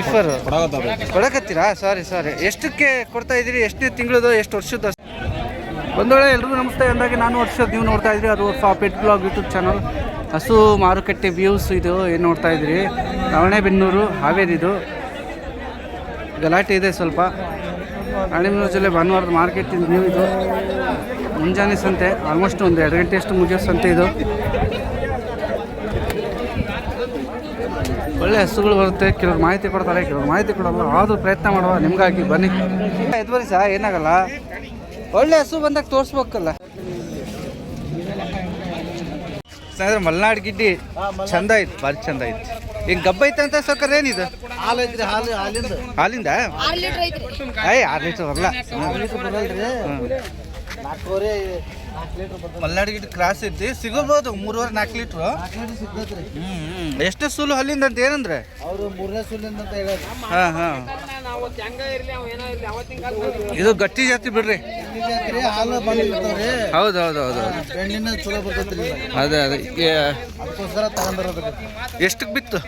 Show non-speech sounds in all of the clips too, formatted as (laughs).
ಇಫರ್ ಕೊಡಕತ್ತೀರಾ? ಸಾರಿ ಸಾರಿ ಎಷ್ಟಕ್ಕೆ ಕೊಡ್ತಾ ಇದ್ದೀರಿ? ಎಷ್ಟು ತಿಂಗಳದು? ಎಷ್ಟು ವರ್ಷದ ಒಂದೊಳ್ಳೆ ಎಲ್ರಿಗೂ ನಮಸ್ತೆ. ಅಂದಾಗೆ ನಾನು ವರ್ಷದ ನೀವು ನೋಡ್ತಾ ಇದ್ರಿ ಅದು ಪೆಟ್ ಬ್ಲಾಗ್ ಯೂಟ್ಯೂಬ್ ಚಾನಲ್ ಹಸು ಮಾರುಕಟ್ಟೆ ವ್ಯೂಸ್ ಇದು ಏನು ನೋಡ್ತಾ ಇದ್ರಿ ನವಣೆಬೆನ್ನೂರು ಹಾವೇರಿದು. ಗಲಾಟೆ ಇದೆ ಸ್ವಲ್ಪ. ರಾಣಿಬೆನ್ನೂರು ಜಿಲ್ಲೆ ಭಾನುವಾರದ ಮಾರ್ಕೆಟ್ ನೀವು ಇದು. ಮುಂಜಾನೆ ಸಂತೆ ಆಲ್ಮೋಸ್ಟ್ ಒಂದು ಎರಡು ಗಂಟೆಯಷ್ಟು ಮುಗಿಯೋ ಸಂತೆ ಇದು. ಒಳ್ಳೆ ಹಸುಗಳು ಬರುತ್ತೆ ಕೆಲವ್ರು ಮಾಹಿತಿ ಕೊಡ್ತಾರೆ ಕೆಲವ್ರು ಮಾಹಿತಿ ಕೊಡಲ್ಲ ಆದರೂ ಪ್ರಯತ್ನ ಮಾಡುವ ನಿಮಗಾಗಿ ಬನ್ನಿ. ಎದುವರಿ ಸಹ ಏನಾಗಲ್ಲ. ಒಳ್ಳೆ ಹಸು ಬಂದಾಗ ತೋರಿಸ್ಬೇಕಲ್ಲ. ಸ್ನೇಹಿತರೆ ಮಲ್ನಾಡ್ ಗಿಡ್ಡಿ ಚಂದ ಐತಿ ಭಾರಿ ಚಂದ ಐತಿ. ಈಗ ಗಬ್ಬ ಐತೆ ಅಂತ ಸೌಕರ್ಯ ಏನಿದು? ಹಾಲು ಐತ್ರಿ ಹಾಲು ಹಾಲಿಂದ. ಐ ಆರು ಲೀಟರ್ ಬರಲ್ಲ ಮಲ್ನಾಡ್ ಗಿಡ್ಡಿ ಕ್ರಾಸ್ ಐತಿ. ಸಿಗಬಹುದು ಮೂರುವರೆ ನಾಲ್ಕು ಲೀಟ್ರು. ಹ್ಮ್ ಎಷ್ಟು ಸುಲು ಅಲ್ಲಿಂದ ಅಂತ ಏನಂದ್ರೆ? ಅವರು ಮೂರನೇ ಸುಲಿಂದ ಅಂತ ಹೇಳಿ ಹಾ ಹಾ. ಇದು ಗಟ್ಟಿ ಜಾತಿ ಬಿಡ್ರಿ. ಜಾತ್ರಿ ಹಾಲು ಬಂದಿರ್ತಾವ್ರಿ. ಹೌದು ಹೌದು ಹೌದು. ಹೌದು ಬೆಣ್ಣಿನ ಚಲೋ ಬರ್ತೈತ್ರಿ ಅದೇ ಅದೇ. ಏ- ಅದಕ್ಕೋಸ್ಕರ ತಗೊಂಡಿರೋದ್ರಿ ಎಷ್ಟಕ್ಕೆ ಬಿತ್ತು?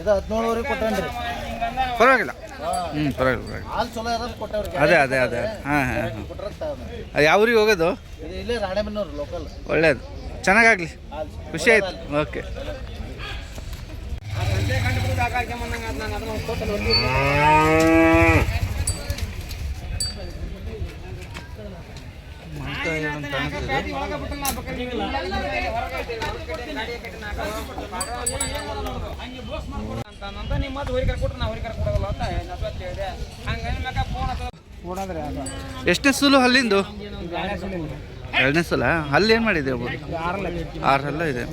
ಇದು ಕೊಟ್ಟನ್ರಿ ಪರವಾಗಿಲ್ಲ. ಹ್ಞೂ ಪರವಾಗಿಲ್ಲ ಪರವಾಗಿಲ್ಲ. ಹಾಲು ಚಲೋ ಇರೋದು ಕೊಟ್ಟವ್ರಿ ಅದೇ ಅದೇ ಅದೇ. ಹಾಂ ಹಾಂ ಅದು ಯಾವ ಊರಿಗೆ ಹೋಗೋದು ಇಲ್ಲೇ ರಾಣೆಬೆನ್ನೂರು ಲೋಕಲ್ ಒಳ್ಳೇದು. ಚೆನ್ನಾಗಾಗಲಿ. ಖುಷಿ ಆಯ್ತು. ಓಕೆ. ಎಷ್ಟನೇ ಸುಲು ಅಲ್ಲಿಂದು? ಎರಡನೇ ಸಲ? ಅಲ್ಲಿ ಏನು ಮಾಡಿದೆ ಎಲ್ಲ ಇದೆ.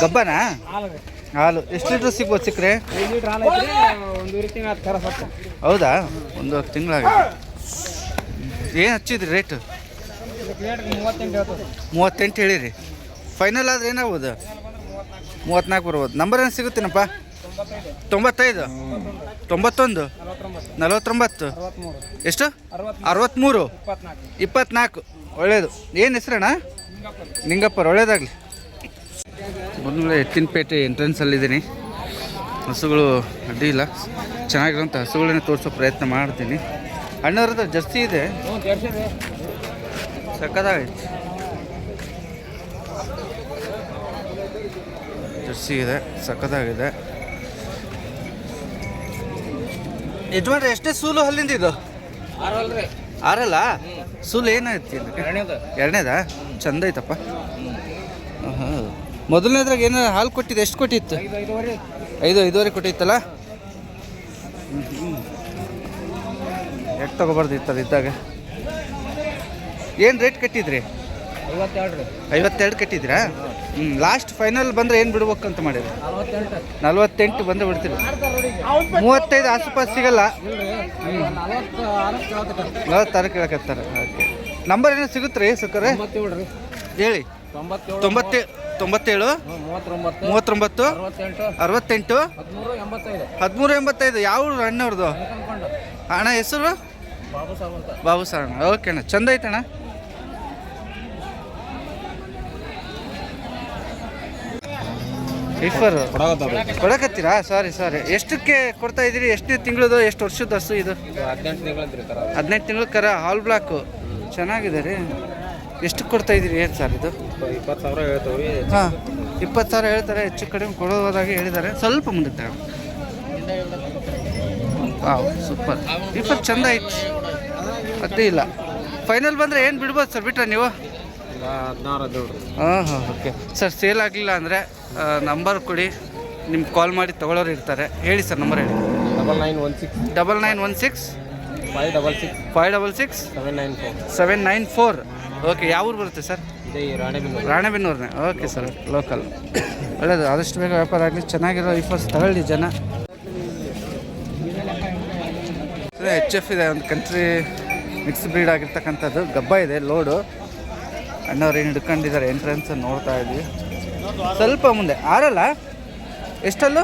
ಗಬ್ಬನಾ? ಹಾಲು. ಎಷ್ಟು ಲೀಟ್ರ್ ಸಿಗ್ಬೋದು ಸಿಕ್ಕರೆ? ಹೌದಾ? ಒಂದು ತಿಂಗಳಾಗ ಏನು ಹಚ್ಚಿದ್ರಿ ರೇಟ್? ಮೂವತ್ತೆಂಟು ಹೇಳಿರಿ. ಫೈನಲ್ ಆದ್ರೆ ಏನಾಗ್ಬೋದು? ಮೂವತ್ನಾಲ್ಕು ಬರ್ಬೋದು. ನಂಬರ್ ಏನು ಸಿಗುತ್ತೇನಪ್ಪ? ತೊಂಬತ್ತೈದು. ತೊಂಬತ್ತೊಂದು. ನಲವತ್ತೊಂಬತ್ತು. ಎಷ್ಟು? ಅರವತ್ತ್ಮೂರು ಇಪ್ಪತ್ನಾಲ್ಕು. ಒಳ್ಳೇದು. ಏನು ಹೆಸ್ರಣ್ಣ? ನಿಂಗಪ್ಪರ್ ಒಳ್ಳೇದಾಗಲಿ. ಬಂದ್ಮೇಲೆ ಎತ್ತಿನಪೇಟೆ ಎಂಟ್ರೆನ್ಸಲ್ಲಿದ್ದೀನಿ ಹಸುಗಳು ಅಡ್ಡಿ ಇಲ್ಲ. ಚೆನ್ನಾಗಿರೋಂಥ ಹಸುಗಳನ್ನೇ ತೋರಿಸೋ ಪ್ರಯತ್ನ ಮಾಡ್ತೀನಿ. ಅಣ್ಣವ್ರದ್ದು ಜರ್ಸಿ ಇದೆ. ಸಕ್ಕದಾಗೈತಿ ಜರ್ಸಿ ಇದೆ ಸಕ್ಕತ್ತಾಗಿದೆ ಯಜಮಾನ್ರೆ ಎಷ್ಟೇ ಸೂಲು ಹಲ್ಲಿಂದ ಇದು? ಆರಲ್ಲ? ಸೂಲು ಏನಾಯ್ತು ಎರಡನೇದಾ. ಚಂದ ಐತಪ್ಪ. ಹಾಂ ಮೊದಲನೇದ್ರಾಗ ಏನಾರ ಹಾಲು ಕೊಟ್ಟಿದ್ದು ಎಷ್ಟು ಕೊಟ್ಟಿತ್ತು? ಐದು ಐದುವರೆ. ಕೊಟ್ಟಿತ್ತಲ್ಲ? ಎಷ್ಟು ತಗೋಬಾರ್ದು ಇತ್ತಲ್ಲ ಇದ್ದಾಗ? ಏನು ರೇಟ್ ಕಟ್ಟಿದ್ರಿ? ಐವತ್ತೆರಡು. ಕಟ್ಟಿದ್ರಾ ಹ್ಞೂ ಲಾಸ್ಟ್ ಫೈನಲ್ ಬಂದರೆ ಏನು ಬಿಡ್ಬೇಕಂತ ಮಾಡಿರಿ ನಲ್ವತ್ತೆಂಟು. ನಲ್ವತ್ತೆಂಟು ಬಂದರೆ ಬಿಡ್ತೀರಿ. ಮೂವತ್ತೈದು ಆಸುಪಾಸು ಸಿಗಲ್ಲ? ನಲವತ್ತಾರು ಕೇಳಕತ್ತಾರೆ ಓಕೆ ನಂಬರ್ ಏನೋ ಸಿಗುತ್ತೆ ರೀ. ಸುಕ್ಕರೆ ಹೇಳಿ. ತೊಂಬತ್ತೇಳು ತೊಂಬತ್ತೇ ತೊಂಬತ್ತೇಳು ಮೂವತ್ತೊಂಬತ್ತು ಅರವತ್ತೆಂಟು ಹದಿಮೂರು ಎಂಬತ್ತೈದು. ಯಾವ ಅಣ್ಣವ್ರದ್ದು? ಅಣ್ಣ ಹೆಸರು? ಬಾಬು ಸಾರ್ ಓಕೆ ಅಣ್ಣ. ಚಂದ ಐತಣ್ಣ? ಇಫರ್ ಕೊಡಕತ್ತೀರಾ. ಸಾರಿ ಸಾರಿ ಎಷ್ಟಕ್ಕೆ ಕೊಡ್ತಾ ಇದ್ದೀರಿ? ಎಷ್ಟು ತಿಂಗಳದು? ಎಷ್ಟು ವರ್ಷದ ಹಸು ಇದು? ಹದಿನೆಂಟು ತಿಂಗಳ ಕರ ಹಾಲ್ ಬ್ಲಾಕು. ಚೆನ್ನಾಗಿದೆ ರೀ. ಎಷ್ಟು ಕೊಡ್ತಾ ಇದ್ದೀರಿ ಏನು ಸರ್ ಇದು? ಇಪ್ಪತ್ತು ಸಾವಿರ ಹೇಳ್ತೇವೆ ಹಾಂ ಇಪ್ಪತ್ತು ಸಾವಿರ ಹೇಳ್ತಾರೆ. ಹೆಚ್ಚು ಕಡಿಮೆ ಕೊಡೋದಾಗಿ ಹೇಳಿದ್ದಾರೆ. ಸ್ವಲ್ಪ ಮುಂದೆ ಹಾಂ ಸೂಪರ್. ರಿಫರ್ ಚಂದ ಐತಿ ಅದೇ ಇಲ್ಲ. ಫೈನಲ್ ಬಂದರೆ ಏನು ಬಿಡ್ಬೋದು ಸರ್? ಬಿಟ್ರೆ ನೀವು? ಹಾಂ ಹಾಂ ಓಕೆ. ಸರ್ ಸೇಲ್ ಆಗಲಿಲ್ಲ ಅಂದರೆ ನಂಬರ್ ಕೊಡಿ. ನಿಮ್ಗೆ ಕಾಲ್ ಮಾಡಿ ತೊಗೊಳೋರು ಇರ್ತಾರೆ. ಹೇಳಿ ಸರ್ ನಂಬರ್ ಹೇಳಿ. Double nine one six double nine one six five double six five double six seven nine four seven nine four okay ಯಾವ ಊರು ಬರುತ್ತೆ ಸರ್? ರಾಣೆಬೆನ್ನೂರು. ರಾಣೆಬೆನ್ನೂರನೇ. ಓಕೆ ಸರ್ ಲೋಕಲ್ ಒಳ್ಳೇದು. ಆದಷ್ಟು ಬೇಗ ವ್ಯಾಪಾರ ಆಗಲಿ. ಚೆನ್ನಾಗಿರೋ ಇಫರ್ಸ್ ತಗೊಳ್ಳಿ ಜನ. ಎಚ್ ಎಫ್ ಇದೆ. ಒಂದು ಕಂಟ್ರಿ ಮಿಕ್ಸ್ ಬ್ರೀಡ್ ಆಗಿರ್ತಕ್ಕಂಥದ್ದು. ಗಬ್ಬ ಇದೆ ಲೋಡು. ಅಣ್ಣವ್ರು ಏನು ಹಿಡ್ಕೊಂಡಿದ್ದಾರೆ? ಎಂಟ್ರೆನ್ಸ್ ನೋಡ್ತಾ ಇದ್ವಿ. ಸ್ವಲ್ಪ ಮುಂದೆ. ಆರಲ್ಲ? ಎಷ್ಟಲ್ಲೂ?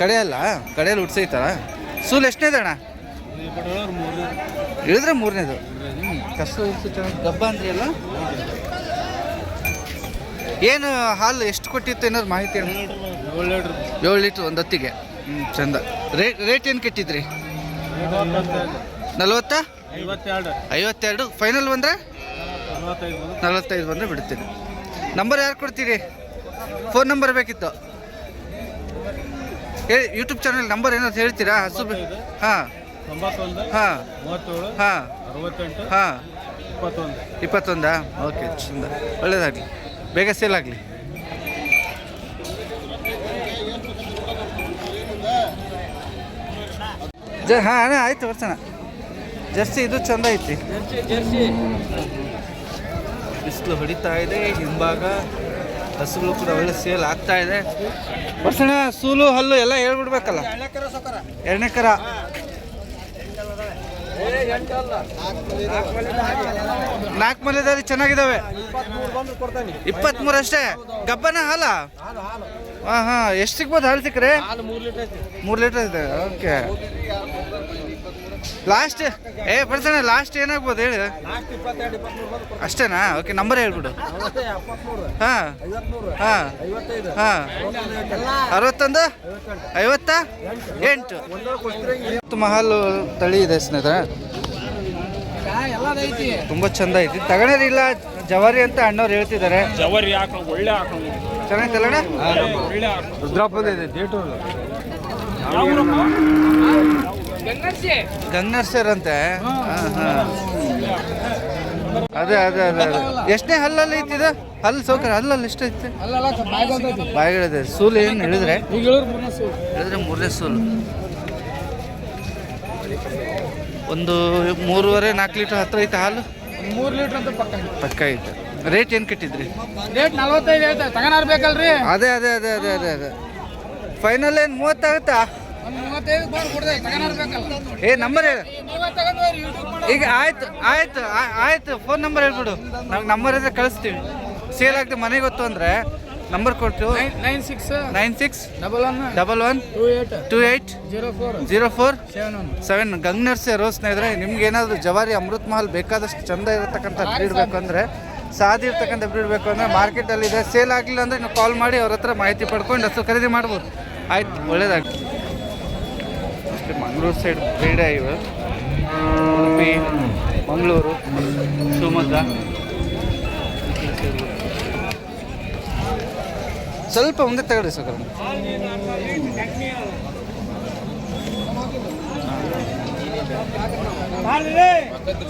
ಕಡೆಯಲ್ಲ? ಕಡೆಯಲ್ಲಿ ಉಡ್ಸೈತಾರ ಸೂಲ್ ಇದೆ ಅಣ್ಣ? ಇಳಿದ್ರೆ ಮೂರನೇದು. ಕಷ್ಟ ಚೆನ್ನಾಗಿ ಗಬ್ಬ ಅಂದ್ರಿ ಅಲ್ಲ? ಏನು ಹಾಲು ಎಷ್ಟು ಕೊಟ್ಟಿತ್ತು ಅನ್ನೋದು ಮಾಹಿತಿ ಏಳು ಲೀಟ್ರ್, ಒಂದು ಹೊತ್ತಿಗೆ. ಹ್ಞೂ ಚಂದ. ರೇಟ್ ರೇಟ್ ಏನು ಕೆಟ್ಟಿದ್ರಿ? ನಲ್ವತ್ತಾ? ಐವತ್ತೆರಡು. ಫೈನಲ್ ಬಂದರೆ? ನಲವತ್ತೈದು ಬಂದರೆ ಬಿಡ್ತೀನಿ. ನಂಬರ್ ಯಾರು ಕೊಡ್ತೀರಿ? ಫೋನ್ ನಂಬರ್ ಬೇಕಿತ್ತು. ಏ ಯೂಟ್ಯೂಬ್ ಚಾನಲ್ ನಂಬರ್ ಏನಾದ್ರು ಹೇಳ್ತೀರಾ? ಹಸು ಹಾಂ. ಹಾಂ. ಹಾಂ. ಹಾಂ. ಇಪ್ಪತ್ತೊಂದು. ಓಕೆ ಚಂದ. ಒಳ್ಳೇದಾಗಲಿ. ಬೇಗ ಸೇಲ್ ಆಗಲಿ. ಜ ಹಾಂ ಅಣ್ಣ ಆಯ್ತು ಬರ್ಸೋಣ. ಜರ್ಸಿ ಇದು ಚಂದ ಐತಿ. ಬಿಸಿಲು ಹೊಡಿತಾ ಇದೆ, ಹಿಂಭಾಗ ಹಸುಗಳು ಕೂಡ ಒಳ್ಳೆ ಸೇಲ್ ಆಗ್ತಾ ಇದೆ. ಬಸಣ ಸೂಲು, ಹಲ್ಲು ಎಲ್ಲ ಹೇಳ್ಬಿಡ್ಬೇಕಲ್ಲ? ಎರಡನೇ ಕರ. ನಾಲ್ಕು ಮಲೆದಾರಿ ಚೆನ್ನಾಗಿದ್ದಾವೆ ಇಪ್ಪತ್ತ್ಮೂರು ಅಷ್ಟೇ ಗಬ್ಬನ ಹಾಲ? ಹಾಂ ಹಾಂ, ಎಷ್ಟು ಸಿಗ್ಬೋದು ಹಾಲು ಸಿಕ್ಕರೆ? ಮೂರು ಲೀಟರ್ ಇದೆ ಓಕೆ. ಲಾಸ್ಟ್ ಏ ಬರ್ತಾನೆ ಲಾಸ್ಟ್ ಏನಾಗ್ಬೋದು ಹೇಳಿ. ಅಷ್ಟೇನಾ? ಓಕೆ ನಂಬರ್ ಹೇಳ್ಬಿಡು. ಹಾಂ. ಹಾಂ. ಹಾಂ. ಅರವತ್ತೊಂದು ಐವತ್ತ? ಎಂಟು. ಇವತ್ತು ಮಹಲ್ ತಳಿ ಇದೆ ಸ್ನೇಹಿತರೆ. ತುಂಬಾ ಐತಿ? ತುಂಬ ಚಂದ ಐತಿ. ತಗೊಳ್ಳೋರಿಲ್ಲ ಜವಾರಿ ಅಂತ ಅಣ್ಣವ್ರು ಹೇಳ್ತಿದ್ದಾರೆ. ಜವರಿ ಒಳ್ಳೆ ಚೆನ್ನಾಗಿತ್ತಲ್ಲ ಹಾಕೊಂಡು. ಇದೆ ಡೇಟು ಗಂಗರ್ಸರ್ ಅಂತೆ. ಹಾಂ ಹಾಂ ಅದೇ ಅದೇ ಅದೇ ಅದೇ. ಎಷ್ಟನೇ ಹಲ್ಲಲ್ಲಿ ಇತ್ತಿದ? ಹಲ್ಲು ಸೌಕರ್ಯ ಹಲ್ಲಲ್ಲಿ ಎಷ್ಟು ಐತೆ ಬಾಯಿಗಳಿದೆ. ಸೂಲು ಏನು ಹೇಳಿದ್ರೆ? ಹೇಳಿದ್ರು ಮೂರನೇ ಸೂಲು. ಒಂದು ಮೂರುವರೆ ನಾಲ್ಕು ಲೀಟರ್ ಹತ್ರ ಐತೆ ಹಾಲು? ಮೂರು ಲೀಟ್ರ್ ಅಂತ ಪಕ್ಕ ಪಕ್ಕ ಐತೆ ರೇಟ್ ಏನು ಕಟ್ಟಿದ್ರಿ? ರೇಟ್ ನಲ್ವತ್ತೈದು ಐತೆ ತಗೋಣ ಬೇಕಲ್ರಿ? ಅದೇ ಅದೇ ಅದೇ ಅದೇ ಅದೇ ಅದೇ. ಫೈನಲ್ ಏನು ಮೂವತ್ತಾಗುತ್ತಾ? ಏ ನಂಬರ್ ಹೇಳಿ. ಈಗ ಆಯ್ತು ಆಯ್ತು ಆಯ್ತು. ಫೋನ್ ನಂಬರ್ ಹೇಳ್ಬಿಡು. ನಾವು ನಂಬರ್ ಇದ್ರೆ ಕಳಿಸ್ತೀವಿ. ಸೇಲ್ ಆಗ್ತದೆ ಮನೆಗೆ ಗೊತ್ತು ಅಂದರೆ ನಂಬರ್ ಕೊಟ್ಟು nine six nine six double one double one two eight two eight zero four zero four seven one seven ಗಂಗ್ನರ್ಸೆ ರೋಸ್ ಸ್ನೇಹಿತರೆ ನಿಮ್ಗೆ ಏನಾದರೂ ಜವಾರಿ ಅಮೃತ್ ಮಹಲ್ ಬೇಕಾದಷ್ಟು ಚಂದ ಇರತಕ್ಕಂಥ ಬ್ರೀಡ್ ಬೇಕು ಅಂದರೆ ಸಾದಿ ಇರ್ತಕ್ಕಂಥ ಬ್ರೀಡ್ ಬೇಕು ಅಂದರೆ ಮಾರ್ಕೆಟಲ್ಲಿ ಇದೆ. ಸೇಲ್ ಆಗಲಿಲ್ಲ ಅಂದರೆ ನೀವು ಕಾಲ್ ಮಾಡಿ ಅವ್ರ ಹತ್ರ ಮಾಹಿತಿ ಪಡ್ಕೊಂಡು ಹಸು ಖರೀದಿ ಮಾಡ್ಬೋದು. ಆಯ್ತು ಒಳ್ಳೇದಾಗ್ಲಿ. ಅಷ್ಟೇ ಮಂಗಳೂರು ಸೈಡ್ ಬೇಡ ಇವೆ. ಉಡುಪಿ, ಮಂಗಳೂರು, ಶಿವಮೊಗ್ಗ. ಸ್ವಲ್ಪ ಮುಂದೆ ತಗೊಳ್ಳಿ ಸರ್,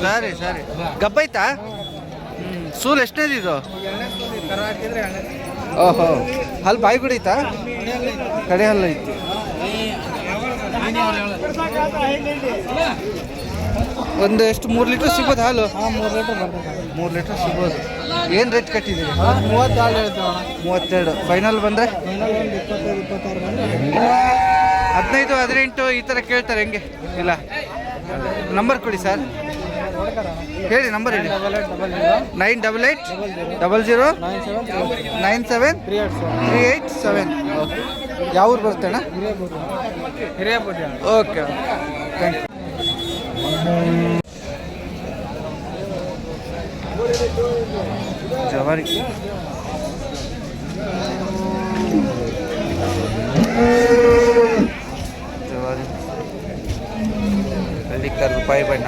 ಸರಿ. ಸರಿ ಗಬ್ಬೈತಾ ಸೂಲ್ ಎಷ್ಟನೇದು ಇದು? ಓಹೋ. ಅಲ್ಲಿ ಬಾಯಿ ಗುಡಿತಾ ಕಡೆ ಹಲ್ಲ ಒಂದು ಎಷ್ಟು ಮೂರು ಲೀಟ್ರ್ ಸಿಗೋದು ಹಾಲು? ಮೂರು ಲೀಟರ್ ಮೂರು ಲೀಟ್ರ್ ಸಿಗ್ಬೋದು. ಏನು ರೇಟ್ ಕಟ್ಟಿದ್ದೀರಿ? ಮೂವತ್ತಾರು ಹೇಳ್ತೀವಿ ಮೂವತ್ತೆರಡು. ಫೈನಲ್ ಬಂದರೆ? ಹದಿನೈದು ಹದಿನೆಂಟು ಈ ಥರ ಕೇಳ್ತಾರೆ ಹೆಂಗೆ? ಇಲ್ಲ. ನಂಬರ್ ಕೊಡಿ ಸರ್ ಹೇಳಿ ನಂಬರ್ ಹೇಳಿ. Nine double eight double zero nine seven three eight seven three eight seven okay ಯಾವ ಊರು ಬರುತ್ತೆ ಅಣ್ಣ? ಓಕೆ ಥ್ಯಾಂಕ್ ಯು ಜವಾರಿ. ಜವಾರಿ. ಹಳ್ಳಿಕರ್ ರೂಪಾಯಿ ಬಣ್ಣ.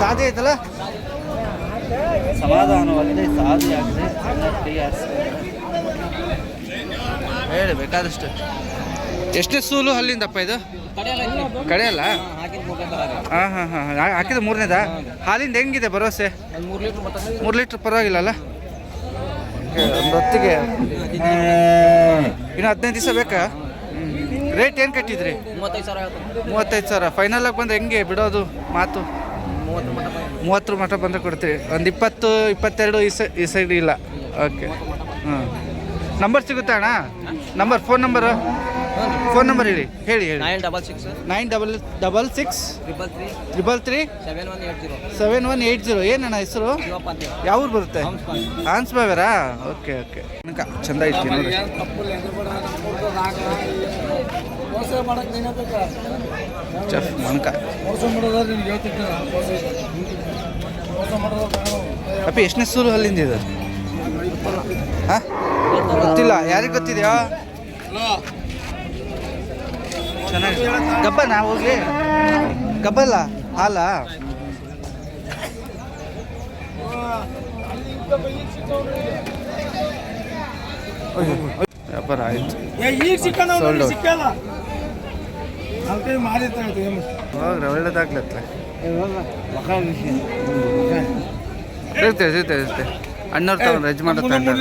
ಸಾದಿ ಐತಲ್ಲ ಸಮಾಧಾನವಾಗಿದೆ, ಸಾಧ್ಯ ಆಗಿದೆ. ಹೇಳಿ ಬೇಕಾದಷ್ಟು. ಎಷ್ಟು ಸೂಲು ಅಲ್ಲಿಂದಪ್ಪ ಇದು? ಕಡೆಯಲ್ಲ? ಹಾಂ ಹಾಂ ಹಾಂ ಹಾಕಿದ ಮೂರನೇದಾ? ಹಾಲಿಂದ ಹೆಂಗಿದೆ ಭರವಸೆ? ಮೂರು ಲೀಟ್ರ್ ಪರವಾಗಿಲ್ಲಲ್ಲ? ಒಂದು ಹೊತ್ತಿಗೆ ಇನ್ನು ಹದಿನೈದು ದಿವಸ ಬೇಕಾ? ರೇಟ್ ಏನು ಕಟ್ಟಿದ್ರಿ? ಮೂವತ್ತೈದು ಸಾವಿರ. ಫೈನಲ್ ಆಗಿ ಬಂದ್ರೆ ಹೆಂಗೆ ಬಿಡೋದು ಮಾತು? ಮೂವತ್ತು ಮೂವತ್ತರ ಮಟ್ಟ ಬಂದರೆ ಕೊಡ್ತೀವಿ. ಒಂದು ಇಪ್ಪತ್ತು ಇಪ್ಪತ್ತೆರಡು ಈ ಸೈ ಈ ಸೈಡ್ ಇಲ್ಲ. ಓಕೆ ಹಾಂ ನಂಬರ್ ಸಿಗುತ್ತಾ ಅಣ್ಣ? Number phone number phone number ಹೇಳಿ ಹೇಳಿ ಹೇಳಿ. Nine double six nine double double six triple three triple three seven one eight zero seven one eight zero ಏನಣ್ಣ ಹೆಸರು? ಯಾವ ಊರು ಬರುತ್ತೆ? ಆನ್ಸ್ ಬಾವೇರಾ ಓಕೆ ಓಕೆ ಅನ್ಕ ಚಂದ ಐತಿ ನೋಡಿ. ಚಫ್ ಮಣಕ ಅಪ್ಪ ಎಷ್ಟನೇ ಸೂರು ಅಲ್ಲಿಂದ ಇದು? ಹಾಂ ಗೊತ್ತಿಲ್ಲ ಯಾರಿಗೆ ಗೊತ್ತಿದೆಯಾ? ಚೆನ್ನಾಗಿ ಗಬ್ಬನ ಹೋಗಿ. ಗಬ್ಬಲ್ಲ? ಹಾಲ? ವ್ಯಾಪಾರ ಆಯ್ತು. ಒಳ್ಳೆದಾಗ್ಲತ್ತೆ ಇರ್ತೇವೆ ಇರ್ತೇವೆ ಇರ್ತೇವೆ ಅಣ್ಣವ್ರು ತಗೊಂಡ್ರೆ ಯಜಮಾನ ತಗೊಂಡ್ರೆ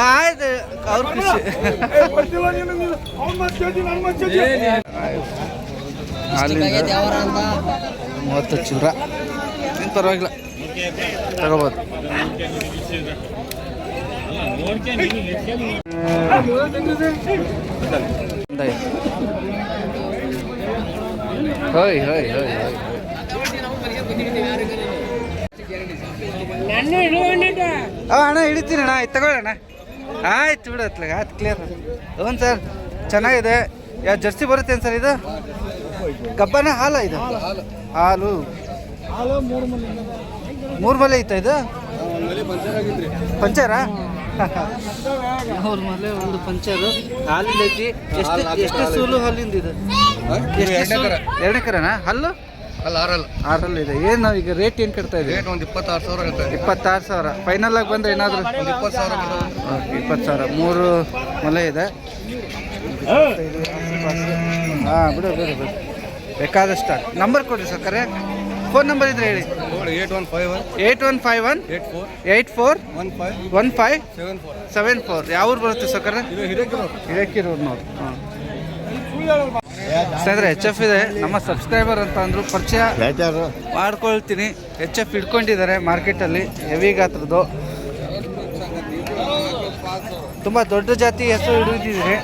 ಆಯ್ತು ಅವ್ರ ಖುಷಿ. ಮೂವತ್ತು ಚೂರ. ಏನು ಪರವಾಗಿಲ್ಲ. ತಗೋಬೋದು. ಹೋಯ್ ಹೋಯ್ ಹೋಯ್ ಹೋಯ್. ಅವ ಅಣ್ಣ ಹಿಡಿತೀನಿ ಅಣ್ಣ ಆಯ್ತು ತಗೊಳ್ಳೋಣ ಆಯ್ತು ಬಿಡು ಅತ್ಲಾಗ ಆಯ್ತು ಕ್ಲಿಯರ್ ಹ್ಞೂ ಸರ್ ಚೆನ್ನಾಗಿದೆ. ಯಾವ ಜರ್ಸಿ ಬರುತ್ತೆ ಸರ್ ಇದು? ಕಬ್ಬನ ಹಾಲ ಇದು? ಹಾಲು. ಮೂರು ಮಲೆ ಇತ್ತ ಇದು? ಪಂಚರ? ಅವ್ರ ಮಲೆ ಒಂದು ಪಂಚರು. ಹಾಲಿಂದ ಐತಿ ಎಷ್ಟು ಎಷ್ಟು ಸೂಲು ಹಾಲಿಂದ ಇದು? ಎರಡನೇ ಕರನಾ ಹಲ್ಲು? ಅಲ್ಲ ಆರಲ್ಲ ಆರಲ್ಲಿ ಇದೆ. ಏನು ಈಗ ರೇಟ್ ಏನು ಕಟ್ತಾ ಇದೆ ರೇಟ್ ಒಂದು ಇಪ್ಪತ್ತಾರು ಸಾವಿರ ಹೇಳ್ತಾರೆ ಇಪ್ಪತ್ತಾರು ಸಾವಿರ. ಫೈನಲ್ ಆಗಿ ಬಂದ್ರೆ ಏನಾದರೂ? ಒಂದು ಇಪ್ಪತ್ತು ಸಾವಿರ ಓಕೆ ಇಪ್ಪತ್ತು ಸಾವಿರ. ಮೂರು ಮೊಲೆ ಇದೆ. ಹಾಂ ಬಿಡು ಬಿಡು ಬಿಡು. ಬೇಕಾದಷ್ಟು ನಂಬರ್ ಕೊಡಿರಿ ಸರ್ ಕರೆ ಫೋನ್ ನಂಬರ್ ಇದ್ರೆ ಹೇಳಿ. Eight one five one eight one five one eight four four one five one five seven four seven four ಯಾವ ಊರು ಬರುತ್ತೆ ಸರ್ ಕರೆ ಹಿರೇಕಿರೋರು ಹಿರೇಕಿರೋರು ನೋಡಿ. ಹಾಂ. ಸ್ನೇಹಿತರೆ ಎಚ್ ಎಫ್ ಇದೆ. ನಮ್ಮ ಸಬ್ಸ್ಕ್ರೈಬರ್ ಅಂತ ಅಂದರು ಪರಿಚಯ ಮಾಡ್ಕೊಳ್ತೀನಿ. ಎಚ್ ಎಫ್ ಇಟ್ಕೊಂಡಿದ್ದಾರೆ ಮಾರ್ಕೆಟಲ್ಲಿ ಹೆವಿ ಗಾತ್ರದ್ದು. ತುಂಬ ದೊಡ್ಡ ಜಾತಿ ಹೆಸರು ಹಿಡಿದಿದ್ದೀರಿ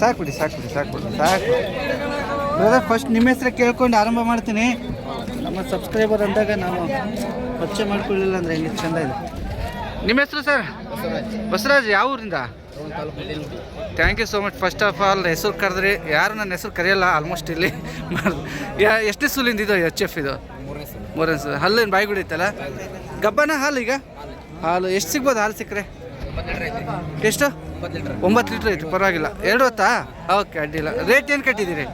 ಸಾಕು ಬಿಡಿ ಸಾಕು ಬಿಡಿ ಸಾಕು ಬಿಡಿ ಸಾಕು ಬ್ರದರ್ ಫಸ್ಟ್ ನಿಮ್ಮ ಹೆಸರು ಕೇಳ್ಕೊಂಡು ಆರಂಭ ಮಾಡ್ತೀನಿ. ನಮ್ಮ ಸಬ್ಸ್ಕ್ರೈಬರ್ ಅಂದಾಗ ನಾನು ಪರಿಚಯ ಮಾಡ್ಕೊಳ್ಳಿಲ್ಲ ಅಂದರೆ ಹೆಂಗೆ ಚಂದ ಇದೆ. ನಿಮ್ಮ ಹೆಸರು ಸರ್ ಬಸವರಾಜ್, ಯಾವ ಊರಿಂದ? Thank you so much first of all ಹೆಸರು ಕರೆದ್ರಿ ಯಾರು ನನ್ನ ಹೆಸರು ಕರೆಯಲ್ಲ ಆಲ್ಮೋಸ್ಟ್ ಇಲ್ಲಿ (laughs) ಯಾ ಸೂಲಿಂದ ಇದು ಎಚ್ ಎಫ್ ಇದು? ಮೂರನೇ ಸಲ ಹಲ್ಲೇನು ಬಾಯಿ ಗುಡಿತ್ತಲ್ಲ ಗಬ್ಬನ ಹಾಲು ಈಗ? ಹಾಲು ಎಷ್ಟು ಸಿಗ್ಬೋದು ಹಾಲು ಸಿಕ್ಕರೆ? ಎಷ್ಟು? ಒಂಬತ್ತು ಲೀಟ್ರ್ ಐತಿ, ಪರವಾಗಿಲ್ಲ. ಎರಡು ಹೊತ್ತಾ? ಓಕೆ ಅಡ್ಡಿಲ್ಲ ರೇಟ್ ಏನು ಕಟ್ಟಿದ್ದೀರಿ?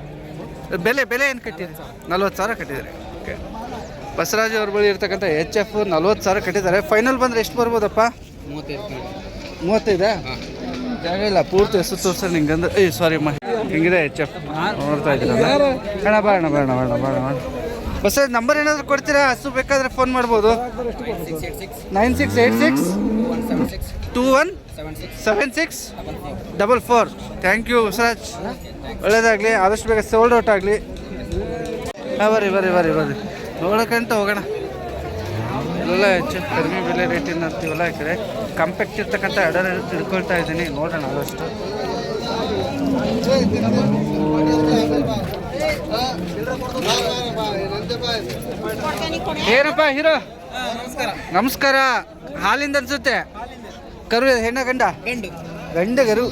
ಬೆಲೆ ಬೆಲೆ ಏನು ಕಟ್ಟಿದ್ರಿ? ನಲ್ವತ್ತು ಸಾವಿರ ಕಟ್ಟಿದ್ರಿ. ಓಕೆ. ಬಸವರಾಜ್ ಅವ್ರ ಬಳಿ ಇರ್ತಕ್ಕಂಥ ಎಚ್ ಎಫ್ ನಲ್ವತ್ತು ಸಾವಿರ ಕಟ್ಟಿದ್ದಾರೆ. ಫೈನಲ್ ಬಂದರೆ ಎಷ್ಟು ಬರ್ಬೋದಪ್ಪ? ಮೂವತ್ತೈದಾ? ಜಾಗ ಇಲ್ಲ ಪೂರ್ತಿ ಹೆಸರು ತೋರಿಸ್ತಾರೆ ನಿಂಗೆ ಅಂದ್ರೆ ಏಯ್ ಸಾರಿ ಅಮ್ಮ ಹಿಂಗಿದೆ ಎಚ್ ಎಫ್ ನೋಡ್ತಾ ಇದ್ದೀರಲ್ಲ ಅಣ್ಣ ಬಾ ಅಣ್ಣ ಬೇಡ ಬೇಡ ಬೇಡ ಬೇಡ. ಬಸ್ ನಂಬರ್ ಏನಾದರೂ ಕೊಡ್ತೀರಾ? ಹಸು ಬೇಕಾದ್ರೆ ಫೋನ್ ಮಾಡ್ಬೋದು. Nine six eight six two one seven six double four thank you Basavaraj. ಒಳ್ಳೇದಾಗಲಿ ಆದಷ್ಟು ಬೇಗ ಸೋಲ್ಡ್ ಔಟ್ ಆಗಲಿ. ಹಾಂ ಬರ್ರಿ ಬರ್ರಿ ಬರ್ರಿ ಬರ್ರಿ. ನೋಡೋಕ್ಕಂತ ಹೋಗೋಣ. ಎಲ್ಲ ಹೆಚ್ಚು ಕಡಿಮೆ ಬೆಲೆ ರೇಟಿನ ಅಂತೀವಲ್ಲ ಈ ಕಡೆ ಕಂಪೆಕ್ಟ್ ಇರ್ತಕ್ಕಂಥ ಆರ್ಡರ್ ತಿಳ್ಕೊಳ್ತಾ ಇದ್ದೀನಿ. ನೋಡೋಣ ಆದಷ್ಟು. ಏನಪ್ಪ ಹೀರೋ? ನಮಸ್ಕಾರ. ಹಾಲಿಂದ ಅನ್ಸುತ್ತೆ. ಕರು ಹೆಣ್ಣ ಗಂಡ? ಗಂಡು. ಗಂಡ ಗರು.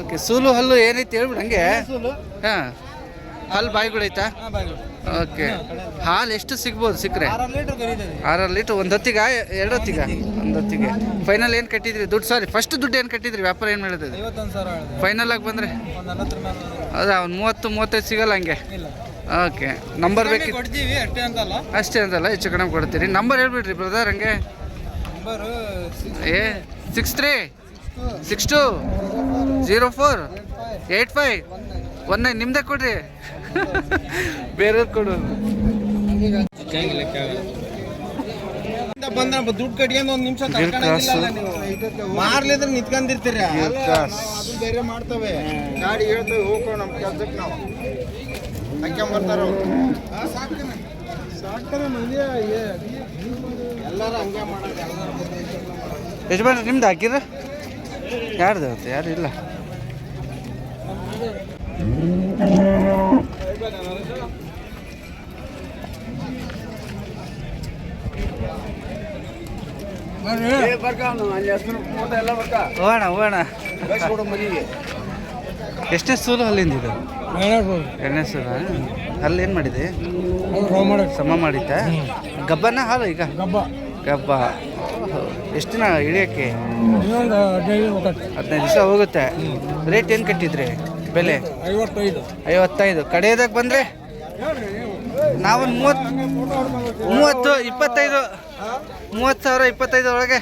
ಓಕೆ ಸೂಲು ಹಲ್ಲು ಏನೈತಿ ಹೇಳ್ಬಿಡು ಹಂಗೆ? ಹಾಂ ಹಲ್ಲು ಬಾಯಿಗಳೈತಾ ಓಕೆ ಹಾಲು ಎಷ್ಟು ಸಿಗ್ಬೋದು ಸಿಕ್ಕರೆ? ಆರಾರು ಲೀಟ್ರ್ ಒಂದು ಹೊತ್ತಿಗೆ ಎರಡು ಹೊತ್ತಿಗೆ? ಒಂದು ಹೊತ್ತಿಗೆ. ಫೈನಲ್ ಏನು ಕಟ್ಟಿದ್ರಿ? ದುಡ್ಡು ಸಾರಿ ಫಸ್ಟ್ ದುಡ್ಡು ಏನು ಕಟ್ಟಿದ್ರಿ? ವ್ಯಾಪಾರ ಏನು ಮಾಡಿದ್ರಿ? ಫೈನಲ್ ಆಗಿ ಬಂದರೆ? ಹೌದಾ ಒಂದು ಮೂವತ್ತು ಮೂವತ್ತೈದು ಸಿಗಲ್ಲ ಹಂಗೆ? ಓಕೆ ನಂಬರ್ ಬೇಕಿತ್ತು? ಕೊಡ್ತೀವಿ ಅಷ್ಟೇ ಅಂತಲ್ಲ. ಹೆಚ್ಚು ಕಡಿಮೆ ಕೊಡ್ತೀರಿ. ನಂಬರ್ ಹೇಳ್ಬಿಡ್ರಿ ಬ್ರದರ್ ಹಂಗೆ? ಏ six three six two zero four eight five one nine ನಿಮ್ದೇ ಕೊಡ್ರಿ. ಬೇರೆಯವ್ರು ಕೊಡು. ಬಂದ್ರ ದುಡ್ಡು ಕಟ್ಕೊಂಡು ಒಂದು ನಿಮಿಷ ಮಾರ್ಲಿದ್ರೆ ನಿಂತ್ಕೊಂಡಿರ್ತೀರ ಅದು ಬೇರೆ ಮಾಡ್ತವೆ. ಗಾಡಿ ಹೇಳ್ತೇವೆ ಹೋಗೋ ನಮ್ಮ ಕೆಲ್ಸಕ್ಕೆ ನಾವು. ಸಾಕ್ತಾನೆ. ಮಂದಿ ಎಲ್ಲರೂ ಹಂಗೆ ಮಾಡೋದು ಯಜಮಾನ್ರಿ ನಿಮ್ದು ಹಾಕಿರ ಯಾರ್ದು ಅವತ್ತು ಯಾರು ಇಲ್ಲ. ಎಷ್ಟೇ ಎಷ್ಟನೇ ಸೂಲು ಅಲ್ಲಿಂದ ಇದು? ಎರಡನೇ ಸೂಲ? ಅಲ್ಲಿ ಏನು ಮಾಡಿದೆ ಸಮ ಮಾಡಿದ್ದ. ಗಬ್ಬನ ಹಾಲು ಈಗ? ಗಬ್ಬ. ಗಬ್ಬ. ಎಷ್ಟು ದಿನ ಇಳಿಯೋಕ್ಕೆ? ಇನ್ನೊಂದು ಹದಿನೈದು ಹದಿನೈದು ದಿವಸ ಹೋಗುತ್ತೆ. ರೇಟ್ ಏನು ಕಟ್ಟಿದ್ರಿ ಬೆಲೆ? ಐವತ್ತೈದು. ಐವತ್ತೈದು. ಕಡೆಯದಾಗ ಬಂದರೆ? ನಾವೊಂದು ಮೂವತ್ತು ಮೂವತ್ತು ಇಪ್ಪತ್ತೈದು ಮೂವತ್ತು ಸಾವಿರ ಇಪ್ಪತ್ತೈದು ಒಳಗೆ.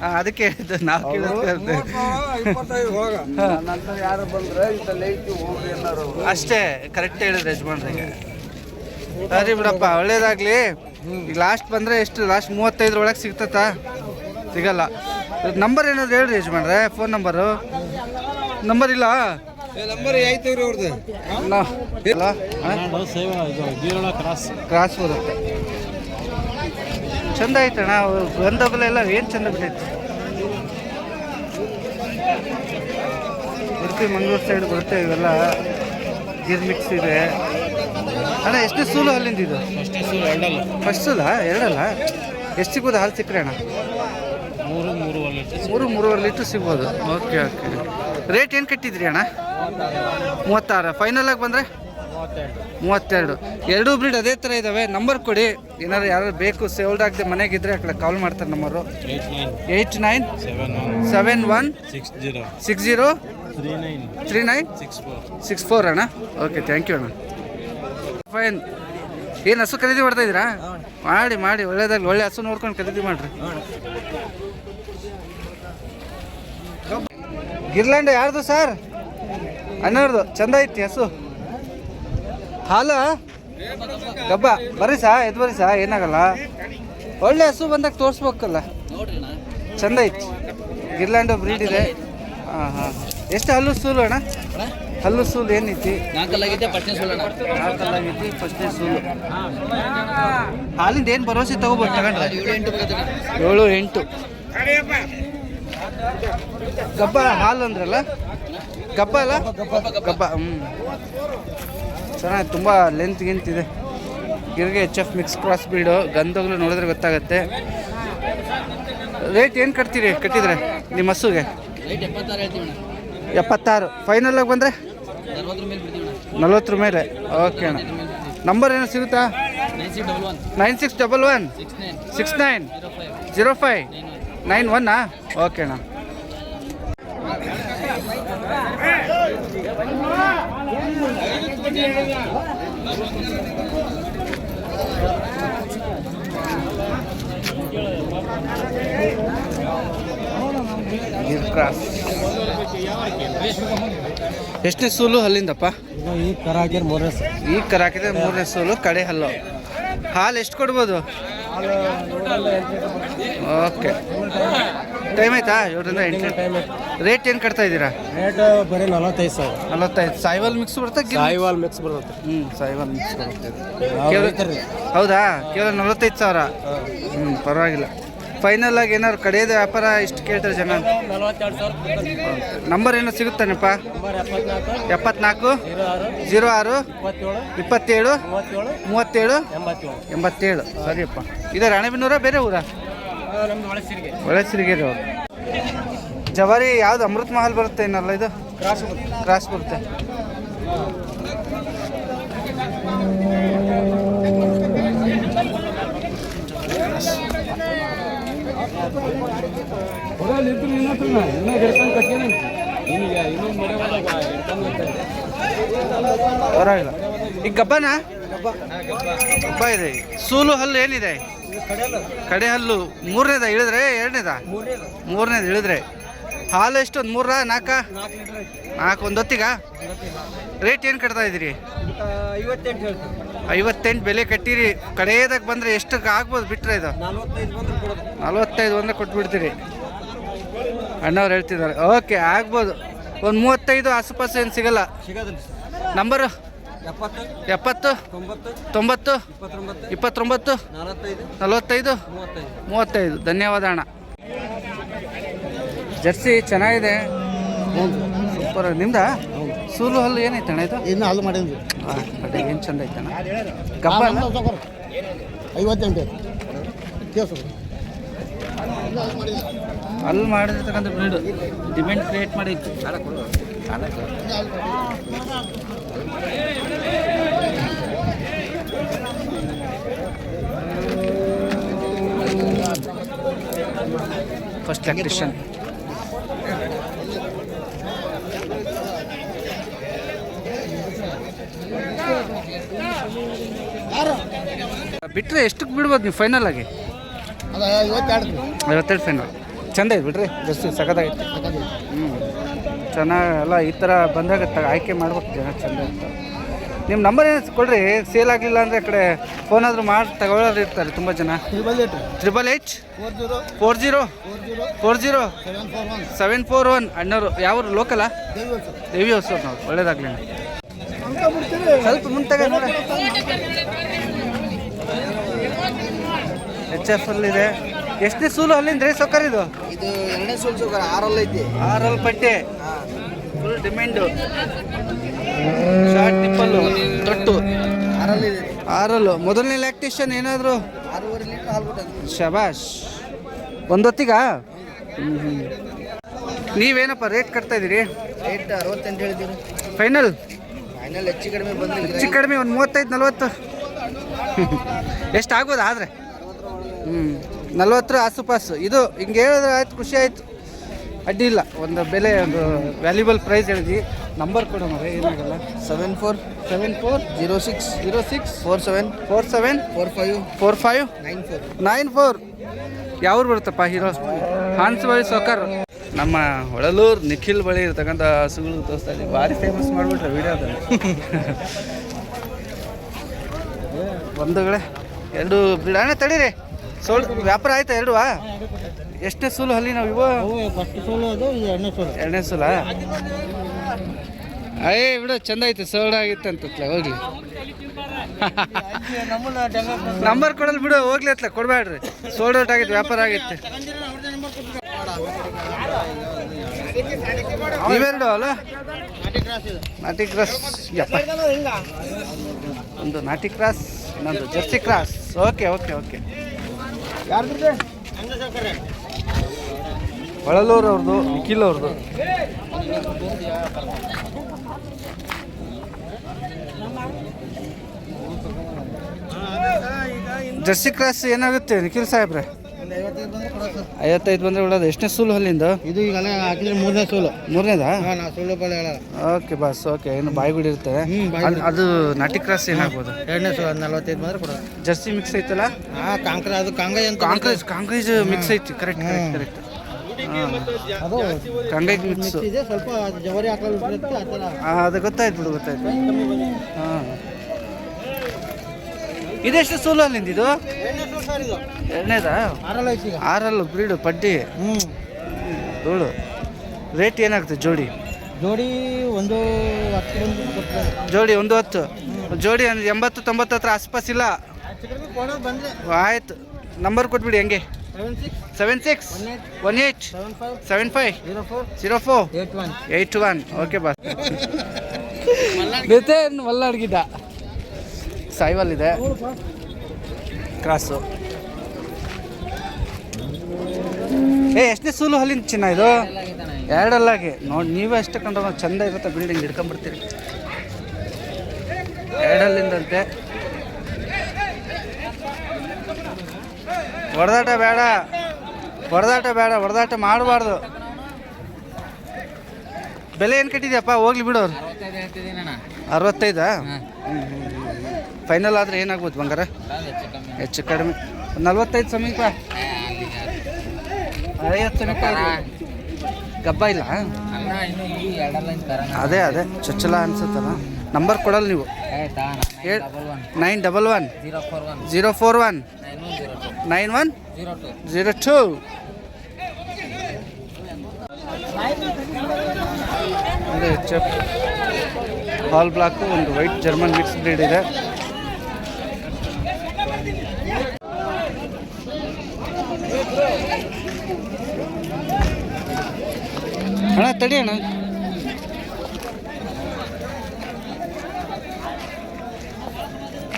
ಹಾಂ ಅದಕ್ಕೆ ಹೇಳಿದ್ದು ನಾವು ಕೇಳಿದ್ದು ನಂತರ ಯಾರು ಬಂದ್ರೆ ಇಂಥಲ್ಲಿ ಐತಿ ಹೋಗ್ರಿ ಅನ್ನೋರು. ಅಷ್ಟೇ ಕರೆಕ್ಟ್ ಹೇಳಿದ್ರೆ ಯಜಮಾನ್ರಿಗೆ. ಸರಿ ಬಿಡಪ್ಪ ಒಳ್ಳೇದಾಗಲಿ. ಈಗ ಲಾಸ್ಟ್ ಬಂದರೆ ಎಷ್ಟು? ಲಾಸ್ಟ್ ಮೂವತ್ತೈದರ ಒಳಗೆ ಸಿಗ್ತತಾ ಸಿಗಲ್ಲ. ನಂಬರ್ ಏನಾದ್ರು ಹೇಳ್ರಿ ಯಜಮಾನ್ರೆ ಫೋನ್ ನಂಬರು ನಂಬರ್ ಇಲ್ಲ? ನಂಬರ್ ಅವ್ರದ್ದು ಇಲ್ಲ? ಕ್ರಾಸ್ ಕ್ರಾಸ್ ಬರುತ್ತೆ ಚಂದ ಐತಣ್ಣ ಎಲ್ಲ ಏನು ಚಂದ ಬಿಟ್ಟೈತೆ. ಉಡುಪಿ ಮಂಗಳೂರು ಸೈಡ್ ಬರುತ್ತೆ ಇವೆಲ್ಲ ಗೀರ್ ಮಿಕ್ಸ್ ಇದೆ. ಅಣ್ಣ ಎಷ್ಟು ಸೂಲು ಅಲ್ಲಿಂದ ಇದು? ಫಸ್ಟ್ ಸೂಲ? ಎರಡಲ್ಲ? ಎಷ್ಟು ಸಿಗ್ಬೋದು ಹಾಲು ಸಿಕ್ಕರೆ ಅಣ್ಣ? ಮೂರು ಮೂರು ಮೂರು ಮೂರುವರೆ ಲೀಟ್ರ್ ಸಿಗ್ಬೋದು. Okay okay. ರೇಟ್ ಏನು ಕಟ್ಟಿದ್ರಿ ಅಣ್ಣ? ಮೂವತ್ತಾರು. ಫೈನಲ್ ಆಗಿ ಬಂದರೆ? ಮೂವತ್ತೆರಡು. ಎರಡೂ ಬ್ರೀಡ್ ಅದೇ ಥರ ಇದ್ದಾವೆ ನಂಬರ್ ಕೊಡಿ. ಏನಾದ್ರು ಯಾರು ಬೇಕು ಸೇಲ್ಡ್ ಆಗದೆ ಮನೆಗಿದ್ರೆ ಆ ಕಡೆ ಕಾಲ್ ಮಾಡ್ತಾರೆ number eight nine seven seven one six zero six zero three nine three nine six four six four ಅಣ್ಣ. ಓಕೆ ಥ್ಯಾಂಕ್ ಯು ಅಣ್ಣ. ಫೈನ್ ಏನು? ಹಸು ಖರೀದಿ ಮಾಡ್ತಾ ಇದ್ದೀರಾ? ಮಾಡಿ ಮಾಡಿ, ಒಳ್ಳೇದಾಗಲಿ. ಒಳ್ಳೆ ಹಸು ನೋಡ್ಕೊಂಡು ಖರೀದಿ ಮಾಡಿರಿ. ಗಿರ್ಲ್ಯಾಂಡ್ ಯಾರ್ದು ಸರ್? ಹನ್ನೆರಡು ಚಂದ ಐತಿ ಹಸು. ಹಾಲು? ಗಬ್ಬ. ಬರ್ರಿ ಸಾ, ಎದ್ ಬರ್ರಿ ಸಾ, ಏನಾಗಲ್ಲ. ಒಳ್ಳೆ ಹಸು ಬಂದಾಗ ತೋರಿಸ್ಬೇಕಲ್ಲ. ಚಂದ ಐತಿ. ಗಿರ್ಲ್ಯಾಂಡು ಬ್ರೀಡ್ ಇದೆ. ಹಾಂ ಹಾಂ. ಎಷ್ಟು ಹಲ್ಲು ಸೂಲು ಅಣ್ಣ? ಹಲ್ಲು ಸೂಲು ಏನೈತಿ? ನಾಲ್ಕಲ್ಲಾಗಿದೆ ಫಸ್ಟ್ನೇ ಸುಳ್ಳೋಣ ನಾಲ್ಕಲ್ಲಾಗೈತಿ ಫಸ್ಟ್ನೇ ಸೂಲು ಹಾಲಿಂದ ಏನು ಭರವಸೆ ತಗೋಬೋದು ತಗೊಂಡ್ರೆ? ಏಳು ಎಂಟು. ಗಬ್ಬ ಹಾಲು ಅಂದ್ರಲ್ಲ? ಗಬ್ಬ ಅಲ್ಲ? ಗಬ್ಬ ಹ್ಞೂ ಚೆನ್ನಾಗಿ ತುಂಬ ಲೆಂತ್ ಗಿಂತ ಇದೆ. ಗಿರ್ಗೆ ಎಚ್ ಎಫ್ ಮಿಕ್ಸ್ ಕ್ರಾಸ್ ಬೀಡು ಗಂಧಗಳು ನೋಡಿದ್ರೆ ಗೊತ್ತಾಗುತ್ತೆ. ರೇಟ್ ಏನು ಕಟ್ತೀರಿ ಕಟ್ಟಿದ್ರೆ ನಿಮ್ಮ ಹಸುಗೆ? ರೈಟ್ ಎಪ್ಪತ್ತಾರು ಫೈನಲ್ ಆಗಿ ಎಪ್ಪತ್ತಾರು. ಫೈನಲಾಗಿ ಬಂದರೆ? ನಲ್ವತ್ತರ ಮೇಲೆ ಓಕೆ ಅಣ್ಣ. ನಂಬರ್ ಏನೋ ಸಿಗುತ್ತಾ? Nine six double one six nine zero five nine one nine ಒನ್ನಾ okay ಅಣ್ಣ. ಗಿರ್ ಕ್ರಾಸ್ ಎಷ್ಟನೇ ಸೂಲು ಹಲ್ಲಿಂದಪ್ಪ ಈ ಕರ ಹಾಕಿದ್ರೆ ಮೂರನೇ ಈ ಈಗ ಕರ ಹಾಕಿದ್ರೆ ಮೂರನೇ ಸೂಲು ಕಡೆ ಹಲ್ಲು. ಹಾಲು ಎಷ್ಟು ಕೊಡ್ಬೋದು? ಓಕೆ. ಟೈಮ್ ಆಯ್ತಾ? ಏಳರಿಂದ ಎಂಟು ಟೈಮ್ ರೇಟ್ ಏನು ಕಟ್ತಾ ಇದ್ದೀರಾ? ರೇಟ್ ಬರೀ ನಲವತ್ತೈದು ಸಾವಿರ. ನಲವತ್ತೈದು. ಸಾಯಿವಾಲ್ ಮಿಕ್ಸ್ ಬರುತ್ತೆ ಸಾಯಿವಾಲ್ ಮಿಕ್ಸ್ ಬರುತ್ತೆ? ಹ್ಞೂ ಸಾಯಿವಾಲ್ ಮಿಕ್ಸ್ ಬರುತ್ತೆ. ಹೌದಾ? ಕೇವಲ ನಲವತ್ತೈದು ಸಾವಿರ? ಹ್ಞೂ ಪರವಾಗಿಲ್ಲ. ಫೈನಲ್ ಆಗಿ ಏನಾದ್ರು ಕಡೆಯದ ವ್ಯಾಪಾರ ಇಷ್ಟು ಕೇಳ್ತಾರೆ ಜನ ನಂಬರ್ ಏನೋ ಸಿಗುತ್ತಾನಪ್ಪ? ಎಪ್ಪತ್ನಾಲ್ಕು, ಜೀರೋ ಆರು, ಇಪ್ಪತ್ತೇಳು, ಮೂವತ್ತೇಳು, ಎಂಬತ್ತೇಳು. ಸರಿಯಪ್ಪ. ಇದು ರಾಣೆಬೆನ್ನೂರ ಬೇರೆ ಊರ? ಒಳಸಿರಿಗೆ ಜವಾರಿ ಯಾವ್ದು ಅಮೃತ್ ಮಹಲ್ ಬರುತ್ತೆ ಏನಲ್ಲ ಇದು? ಕ್ರಾಸ್ ಕ್ರಾಸ್ ಬರುತ್ತೆ ಪರವಾಗಿಲ್ಲ ಈಗ ಗಬ್ಬನಾ? ಗಬ್ಬ ಇದೆ. ಸೂಲು ಹಲ್ಲು ಏನಿದೆ? ಕಡೆ ಹಲ್ಲು. ಮೂರನೇದ ಇಳಿದ್ರೆ? ಎರಡನೇದ? ಮೂರನೇದ ಇಳಿದ್ರೆ. ಹಾಲು ಎಷ್ಟು ಒಂದು ಮೂರ ನಾಲ್ಕ? ನಾಲ್ಕು ಒಂದು ಹೊತ್ತಿಗ? ರೇಟ್ ಏನು ಕಟ್ತಾ ಇದ್ದೀರಿ? ಐವತ್ತೆಂಟು ಐವತ್ತೆಂಟು ಬೆಲೆ ಕಟ್ಟಿರಿ. ಕಡೆಯದಾಗ ಬಂದರೆ ಎಷ್ಟಕ್ಕೆ ಆಗ್ಬೋದು ಬಿಟ್ಟರೆ ಇದು? ನಲ್ವತ್ತೈದು ಬಂದ್ರೆ ಕೊಟ್ಬಿಡ್ತೀರಿ. ಅಣ್ಣವ್ರು ಹೇಳ್ತಿದ್ದಾರೆ. ಓಕೆ ಆಗ್ಬೋದು. ಒಂದು ಮೂವತ್ತೈದು ಆಸುಪಾಸು ಏನು ಸಿಗಲ್ಲ? ನಂಬರು ಎಪ್ಪತ್ತು. ತೊಂಬತ್ತು. ತೊಂಬತ್ತು? ಇಪ್ಪತ್ತೊಂಬತ್ತು. ನಲವತ್ತೈದು. ಮೂವತ್ತೈದು. ಧನ್ಯವಾದ ಅಣ್ಣ. ಜರ್ಸಿ ಚೆನ್ನಾಗಿದೆ. ಸೂಪರ್. ನಿಮ್ದ? ಸೂಲು ಹಲ್ಲು ಏನೈತೆ ಅಣ್ಣ ಇದು? ಇನ್ನು ಹಲ್ಲು ಮಾಡಿದ್ವಿ. ಏನು ಚಂದ ಐತಣ್ಣ? ಗಬ್ಬ ಅಲ್ಲ ಐವತ್ತೆಂಟು. ಕೇಸು ಅಲ್ಲಿ ಮಾಡಿರ್ತಕ್ಕಂಥ ಬ್ರೀಡ್ ಡಿಮ್ಯಾಂಡ್ ಕ್ರಿಯೇಟ್ ಮಾಡಿ. ಫಸ್ಟ್ ಎಲೆಕ್ಟ್ರಿಷನ್ ಬಿಟ್ಟರೆ ಎಷ್ಟಕ್ಕೆ ಬಿಡ್ಬೋದು ನೀವು ಫೈನಲ್ ಆಗಿ? ಐವತ್ತೆರಡು. ಫೈನಲ್ ಚಂದ ಐತೆ ಬಿಡ್ರಿ ಜಸ್ಟ್ ಸಖತ್ತಾಗೈತೆ. ಹ್ಞೂ ಚೆನ್ನಾಗಿ ಅಲ್ಲ ಈ ಥರ ಬಂದಾಗ ಆಯ್ಕೆ ಮಾಡ್ಬೇಕು ಜನ ಚಂದ ಅಂತ ನಿಮ್ಮ ನಂಬರ್ ಏನು ಕೊಡ್ರಿ? ಸೇಲ್ ಆಗಲಿಲ್ಲ ಅಂದರೆ ಆ ಕಡೆ ಫೋನ್ ಆದರೂ ಮಾಡಿ ತಗೊಳ್ಳೋರು ಇರ್ತಾರೆ ತುಂಬ ಜನ. Triple eight four zero four zero seven four one ಅಣ್ಣವರು ಯಾವ ಲೋಕಲಾ ದೇವಿ ಹೊಸೂರು ನಾವು ಒಳ್ಳೇದಾಗಲಿ ಸ್ವಲ್ಪ ಮುಂತಾಗ ಎಚ್ ಎಫ್ ಅಲ್ಲಿದೆ ಎಷ್ಟನೇ ಸೂಲು ಅಲ್ಲಿಂದ ರೀ ಸೌಕರ್ಯ ಇದು? ಇದು ಎರಡನೇ ಸುಲ್ಸು ಆರಲ್ಲ ಐತಿ. ಆರಲ್ ಪಟ್ಟೆ. ಫುಲ್ ಡಿಮ್ಯಾಂಡು ಶಾರ್ಟ್ ಟಿಪ್ಪಲ್ಲು ತೊಟ್ಟು. ಆರಲ್ ಇದೆ. ಆರಲ್ಲು ಮೊದಲನೇ ಲ್ಯಾಕ್ಟೇಷನ್ ಏನಾದರೂ? ಆರೂವರೆ ಲೀಟರ್ ಹಾಲು ಶಬಾಷ್. ಒಂದೊತ್ತಿಗ? ಹ್ಞೂ ಹ್ಞೂ ನೀವೇನಪ್ಪ ರೇಟ್ ಕಟ್ತಾ ಇದ್ದೀರಿ? ರೇಟ್ ಅರವತ್ತೆಂಟು ಹೇಳಿದ್ದೀರಿ ಫೈನಲ್ ಹೆಚ್ಚು ಕಡಿಮೆ ಬಂದಿಲ್ಲ ಹೆಚ್ಚು ಕಡಿಮೆ ಒಂದು ಮೂವತ್ತೈದು ನಲ್ವತ್ತು. ಎಷ್ಟು ಆಗ್ಬೋದು ಆದರೆ? ಹ್ಞೂ ನಲ್ವತ್ತರ ಆಸುಪಾಸು ಇದು ಹಿಂಗೆ ಹೇಳಿದ್ರೆ ಆಯ್ತು ಖುಷಿ ಆಯಿತು. ಅಡ್ಡಿ ಇಲ್ಲ. ಒಂದು ಬೆಲೆ ಒಂದು ವ್ಯಾಲ್ಯೂಬಲ್ ಪ್ರೈಸ್ ಹೇಳಿದ್ವಿ. ನಂಬರ್ ಕೊಡು ಮರೆ ಏನಾಗಲ್ಲ seven four seven four zero six zero six four seven four seven four five four five nine four nine four ಯಾವ್ರು ಬರುತ್ತಪ್ಪ ಹೀರೋ? ಹಾನ್ಸ್ ಬಾಯ್ ಸೊಕರ್ ನಮ್ಮ ಹೊಳಲೂರು ನಿಖಿಲ್ ಬಳಿ ಇರ್ತಕ್ಕಂಥ ಹಸುಗಳು ತೋರಿಸ್ತಾ ಇದ್ದೀವಿ. ಭಾರಿ ಫೇಮಸ್ ಮಾಡಿಬಿಟ್ರೆ ವಿಡಿಯೋದಲ್ಲಿ ಒಂದುಗಳೇ ಎರಡು ಬಿಡಾಣೆ ತಡೀರಿ. ಸೋಲ್ ವ್ಯಾಪಾರ ಆಯ್ತಾ ಎರಡುವಾ ಎಷ್ಟೇ ಸೂಲು ಅಲ್ಲಿ ನಾವು ಇವ? ಎರಡನೇ ಸೋಲು. ಅಯ್ಯ ಬಿಡು ಚಂದ ಐತೆ ಸೋಲ್ಡ್ ಅಂತತ್ಲ ಹೋಗ್ಲಿ. (laughs) ನಂಬರ್ ಕೊಡಲ್ ಬಿಡು ಹೋಗ್ಲಿ ಅತ್ಲ ಕೊಡ್ಬೇಡ್ರಿ ಸೋಲ್ಡ್ ಔಟ್ ಆಗಿತ್ತು ವ್ಯಾಪಾರ ಆಗಿತ್ತು. ಇವೆರಡು ಅಲ್ಲ? ನಾಟಿ ಕ್ರಾಸ್ ಯಪ್ಪ. ಒಂದು ನಾಟಿ ಕ್ರಾಸ್ ಇನ್ನೊಂದು Jersey cross okay okay okay Holalur ಅವ್ರದ್ದು ನಿಖಿಲ್ ಅವ್ರದ್ದು ಜರ್ಸಿ ಕ್ರಾಸ್ ಏನಾಗುತ್ತೆ, ನಿಖಿಲ್ ಸಾಹೇಬ್ರೆ? ಐವತ್ತೈದು ಬಂದರೆ ಒಳ್ಳೇದು ಎಷ್ಟನೇ ಸೂಲು ಅಲ್ಲಿಂದ? ಇದು ಈಗ ಹಾಕಿದ್ರೆ ಮೂರನೇ ಸೂಲು. ಮೂರನೇದಾ? ಹಾಂ ನಾ ಸುಳ್ಳು ಓಕೆ ಬಸ್ ಓಕೆ. ಏನು ಬಾಯಿಗುಡಿ ಇರ್ತದೆ. ಅದ್- ನಾಟಿ ಕ್ರಾಸ್ ಏನಾಗ್ಬೋದು? ಎರಡನೇ ಸೂಲು ನಲ್ವತ್ತೈದು ಬಂದ್ರೆ ಕೊಡೋದು. ಜರ್ಸಿ ಮಿಕ್ಸ್ ಐತಲ್ಲ? ಹಾಂ ಕಾಂಕ್ರ ಅದು ಕಾಂಗ್ರೆಸ್ ಅಂತ ಕಾಂಗ್ರೆಸ್ ಕಾಂಕ್ರೇಜ್ ಮಿಕ್ಸ್ ಐತಿ. ಕರೆಕ್ಟ್ ಕರೆಕ್ಟ್ ಕರೆಕ್ಟ್ ಅದು ಮಿಕ್ಸ್. ಇದೆ. ಸ್ವಲ್ಪ ಜವರಿ ಹಾಕಲು ಅದು ಗೊತ್ತಾಯ್ತು ಬಿಡು ಗೊತ್ತಾಯ್ತು. ಹಾಂ. ಇದೆಷ್ಟು ಸೂಲು ಅಲ್ಲಿಂದ ಇದು. ಎರಡನೇದಾ? ಆರಲ್ಲ ಬ್ರೀಡು ಪಡ್ಡಿ. ಹ್ಞೂ ಧೂಳು. ರೇಟ್ ಏನಾಗುತ್ತೆ ಜೋಡಿ? ಜೋಡಿ ಒಂದು ಜೋಡಿ ಒಂದು ಹತ್ತು. ಜೋಡಿ ಅಂದ್ರೆ ಎಂಬತ್ತು ತೊಂಬತ್ತು ಹತ್ರ ಆಸ್ಪಾಸ್ ಇಲ್ಲ. ಕೊಡೋದು ಆಯ್ತು. ನಂಬರ್ ಕೊಟ್ಬಿಡಿ ಹೆಂಗೆ? Seven six one eight seven five zero four zero four eight one eight one okay boss Nitin Sahiwal ಇದೆ ಕ್ರಾಸು. ಏ ಎಷ್ಟೇ ಸೂಲು ಹಲ್ಲಿಂದ ಚಿನ್ನ ಇದು? ಎರಡಲ್ಲಾಗಿ. ನೋಡಿ ನೀವೇ ಎಷ್ಟು ಕಂಡ್ರೆ ಚಂದ ಇರುತ್ತೆ ಬಿಲ್ಡಿಂಗ್ ಹಿಡ್ಕೊಂಡ್ಬಿಡ್ತೀರಿ. ಎರಡಲ್ಲಿಂದಂತೆ. ಹೊಡೆದಾಟ ಬೇಡ. ಹೊಡೆದಾಟ ಬೇಡ. ಹೊಡೆದಾಟ ಮಾಡಬಾರ್ದು. ಬೆಲೆ ಏನು ಕಟ್ಟಿದ್ಯಪ್ಪ? ಹೋಗ್ಲಿ ಬಿಡೋರು ಅರವತ್ತೈದಾ ಫೈನಲ್ ಆದರೆ ಏನಾಗ್ಬೋದು ಬಂಗಾರ? ಹೆಚ್ಚು ಕಡಿಮೆ. ನಲ್ವತ್ತೈದು ಸಮೀಪ. ಐವತ್ತು ಸಮೀಪ. ಗಬ್ಬ ಇಲ್ಲ ಅದೇ ಅದೇ. ಚೊಚ್ಚಲ ಅನ್ಸುತ್ತಲ್ಲ. ನಂಬರ್ ಕೊಡಲ್ಲ ನೀವು. Nine double one zero four one nine one zero two ಹಾಲ್ ಬ್ಲಾಕು ಒಂದು ವೈಟ್ ಜರ್ಮನ್ ಮಿಕ್ಸ್ ಬ್ರೀಡ್ ಇದೆ. ಅಣ್ಣ ತಡಿ ಅಣ್ಣ.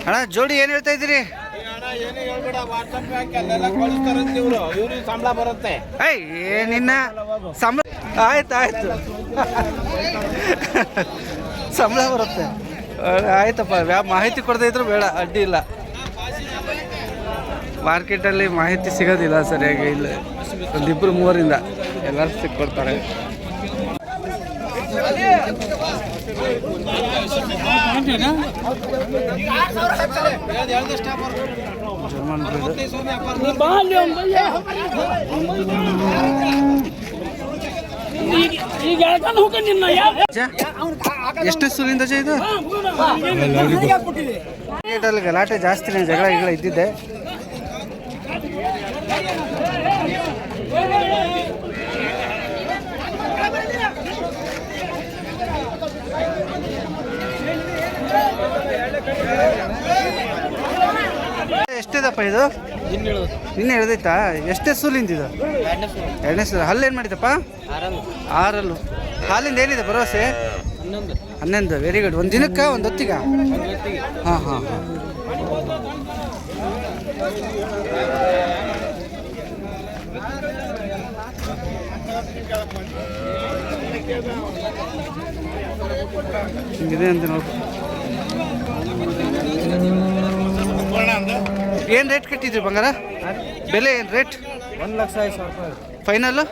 ಅಣ್ಣ, ಜೋಡಿ ಏನು ಹೇಳ್ತಾ ಇದ್ದೀರಿ? ಐ ಏನಿನ್ನ ಸಂಬಳ ಆಯ್ತು ಆಯ್ತು. ಸಂಬಳ ಬರುತ್ತೆ. ಆಯ್ತಪ್ಪ, ವ್ಯಾ ಮಾಹಿತಿ ಕೊಡದೇ ಇದ್ರು ಬೇಡ, ಅಡ್ಡಿ ಇಲ್ಲ. ಮಾರ್ಕೆಟಲ್ಲಿ ಮಾಹಿತಿ ಸಿಗೋದಿಲ್ಲ ಸರಿಯಾಗಿ, ಇಲ್ಲ. ಒಂದಿಬ್ಬರು ಮೂವರಿಂದ ಎಲ್ಲರೂ ಸಿಕ್ಕೊಡ್ತಾರೆ ಜರ್ಮನ್ ಬ್ರೀಡ್ ಅಜ್ಜ, ಎಷ್ಟು ಸುಲಿಂದ ಇದು? ಗಲಾಟೆ ಜಾಸ್ತಿನೇ ಜಗಳ ಗಿಗಳ ಇದ್ದಿದ್ದೆ. ಎಷ್ಟಿದಪ್ಪ ಇದು? ನಿನ್ನೆ ಎಳ್ದೈತಾ? ಎಷ್ಟೇ ಸೂಲಿಂದ ಇದು? ಎರಡನೇ ಸೂಲು. ಹಲ್ಲೇನು ಮಾಡಿದಪ್ಪ? ಆರಲ್ಲು. ಹಾಲಿಂದ ಏನಿದೆ ಭರವಸೆ? ಹನ್ನೊಂದು. ವೆರಿ ಗುಡ್ ಒಂದು ದಿನಕ್ಕೆ, ಒಂದು ಹೊತ್ತಿಗ? ಹಾಂ ಹಾಂ ಹಾಂ. ಹಿಂಗಿದೆ ಅಂತ ನೋಡು ಏನು ರೇಟ್ ಕಟ್ಟಿದ್ರಿ ಬಂಗಾರ? ಬೆಲೆ ಏನು ರೇಟ್? ಒಂದು ಲಕ್ಷ ಐದು ಸಾವಿರ ರೂಪಾಯಿ ಫೈನಲ್ಲು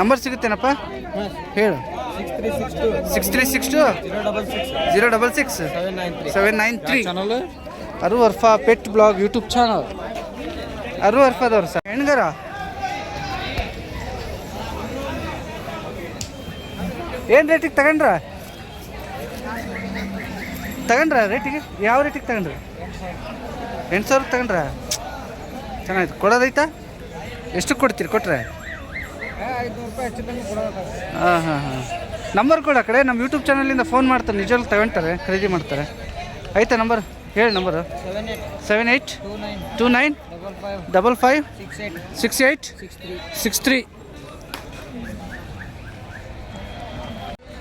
ನಂಬರ್ ಸಿಗುತ್ತೇನಪ್ಪ? ಹೇಳು. Six three six two six three six two zero double six seven nine three ಅರು ಅರ್ಫ ಪೆಟ್ ಬ್ಲಾಗ್ ಯೂಟ್ಯೂಬ್ ಚಾನಲ್ ಅರು ಅರ್ಫದವ್ರು ಸರ್ ಹೆಣ್ಗರ? ಏನು ರೇಟಿಗೆ ತಗೊಂಡ್ರ? ತಗೊಂಡ್ರ ರೇಟಿಗೆ ಯಾವ ರೇಟಿಗೆ ತಗೊಂಡ್ರಿ? ಎಂಟು ಸಾವಿರ ತಗೊಂಡ್ರ? ಚೆನ್ನಾಗಿತ್ತು. ಕೊಡೋದೈತಾ? ಎಷ್ಟು ಕೊಡ್ತೀರಿ ಕೊಟ್ರೆ? ಹಾಂ ಹಾಂ ಹಾಂ. ನಂಬರ್ ಕೊಡು ಕಡೆ. ನಮ್ಮ ಯೂಟ್ಯೂಬ್ ಚಾನಲಿಂದ ಫೋನ್ ಮಾಡ್ತಾರೆ. ನಿಜವಾಗ್ಲೂ ತಗೊಂತಾರೆ, ಖರೀದಿ ಮಾಡ್ತಾರೆ. ಆಯ್ತಾ ನಂಬರ್ ಹೇಳಿ number seven eight two nine double five six eight six three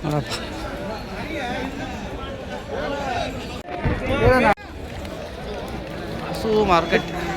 ನೋಡಪ್ಪ. ഷാസു മാർക്കറ്റ്